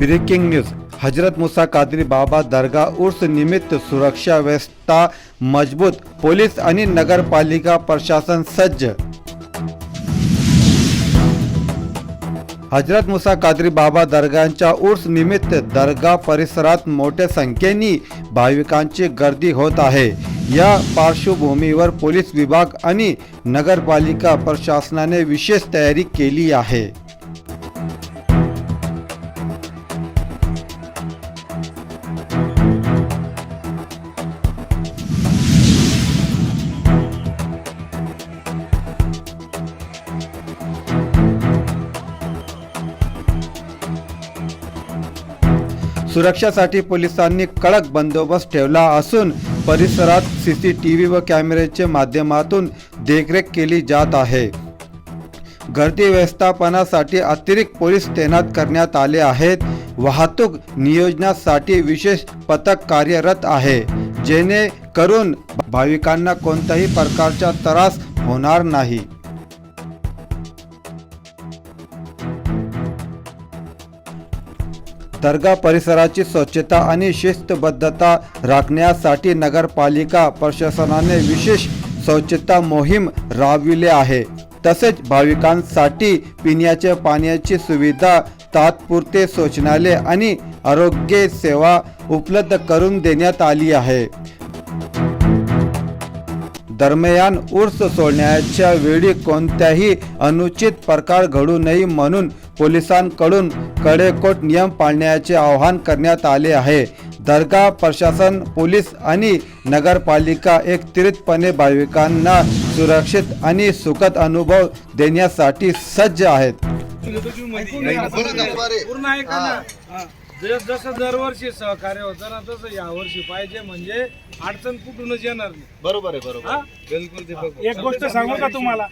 Breaking news Hazrat Musa Qadri Baba दर्गा उर्स निमित्त सुरक्षा व्यवस्था मजबूत पोलीस आणि नगरपालिका प्रशासन सज्ज। हजरत मुसा कादरी बाबा दर्गांच्या उर्स निमित्त दर्गा परिसरात मोठ्या संख्येने भाविकांची गर्दी होत आहे। या पार्श्वभूमीवर पोलीस विभाग आणि नगरपालिका प्रशासनाने विशेष तयारी केली आहे। सुरक्षासाठी पोलिसांनी कडक बंदोबस्त ठेवला असून परिसरात सीसीटीव्ही व कॅमेऱ्याच्या माध्यमातून देखरेख केली जात आहे. गर्दी व्यवस्थापनासाठी अतिरिक्त पोलीस तैनात करण्यात आले आहेत. वाहतूक नियोजनासाठी विशेष पथक कार्यरत आहे जेणेकरून भाविकांना कोणत्याही प्रकारचा त्रास होणार नाही. दर्गा परिसराची स्वच्छता आणि शिस्तबद्धता राखण्यासाठी नगरपालिका प्रशासनाने विशेष स्वच्छता मोहीम राबविली आहे. तसेच भाविकांसाठी पिण्याच्या पाण्याची सुविधा तात्पुरते शौचालय आणि आरोग्य सेवा उपलब्ध करून देण्यात आली आहे. दरम्यान उर्स सोडण्याच्या वेळी कोणत्याही अनुचित प्रकार घडू नये म्हणून पोलिसांकडून कडेकोट नियम पाळण्याचे आवाहन करण्यात आले आहे. दर्गा प्रशासन पोलीस आणि नगरपालिका एकत्रितपणे भाविकांना सुरक्षित आणि सुखद अनुभव देण्यासाठी सज्ज आहेत. हा. जस जसं दरवर्षी सहकार्य होतं ना तसं यावर्षी पाहिजे म्हणजे अडचण कुठूनच येणार नाही. बरोबर आहे बरोबर हा? बिलकुल एक गोष्ट सांगू का तुम्हाला?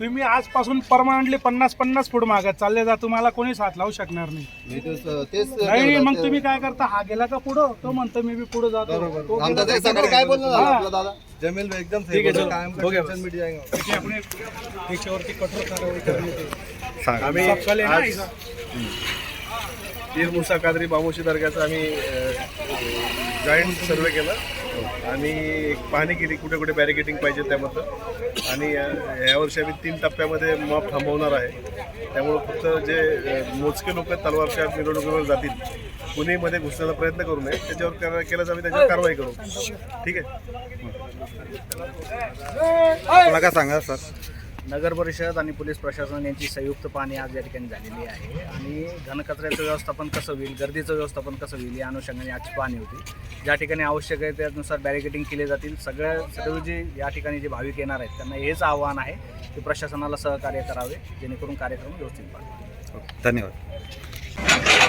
तुम्ही आजपासून परमनंटली पन्नास पन्नास फूट मागत चालले जा तुम्हाला कोणीच हात लावू शकणार नाही. मी तेच तेच नाही मग तुम्ही काय करता? हा गेला का पुढं? तो म्हणतो मी बी पुढे जातो. तो गेला का पुढं. काय बोलणं झालं हा. आपलं दादा? जमील भाई एकदम ठीक आहे कायम का टेंशन मिट जाएगा त्याची आपण एक- याच्यावरती कठोर कारवाई करण्यात येईल. आम्ही सबकाले ना आज इथं. पीर मुसा कादरी बामोशी दर्ग्याचा आम्ही जॉईंट सर्वे केला. आणि एक पाहणी केली कुठे कुठे बॅरिकेटिंग पाहिजे त्याबद्दल. आणि यावर्षी आम्ही तीन टप्प्यामध्ये मॉप थांबवणार आहे. त्यामुळं फक्त जे मोजके लोक तलवारच्या मिरवणुकीवर जातील पुणेमध्ये घुसण्याचा प्रयत्न करू नये. त्याच्यावर करा- आम्ही त्याच्यावर कारवाई करू. ठीक आहे? मला का सांगा सर? नगर परिषद आणि पोलीस प्रशासन यांची संयुक्त पाहणी आज या ठिकाणी झालेली आहे. आणि घनकचऱ्याचं व्यवस्थापन कसं होईल गर्दीचं व्यवस्थापन कसं होईल या अनुषंगाने आजची पाहणी होती. ज्या ठिकाणी आवश्यक आहे त्यानुसार बॅरिकेडिंग केले जातील. सगळ्या सर्व जे या ठिकाणी जे भाविक येणार आहेत त्यांना हेच आव्हान आहे की प्रशासनाला सहकार्य करावे जेणेकरून कार्यक्रम व्यवस्थित पार धन्यवाद.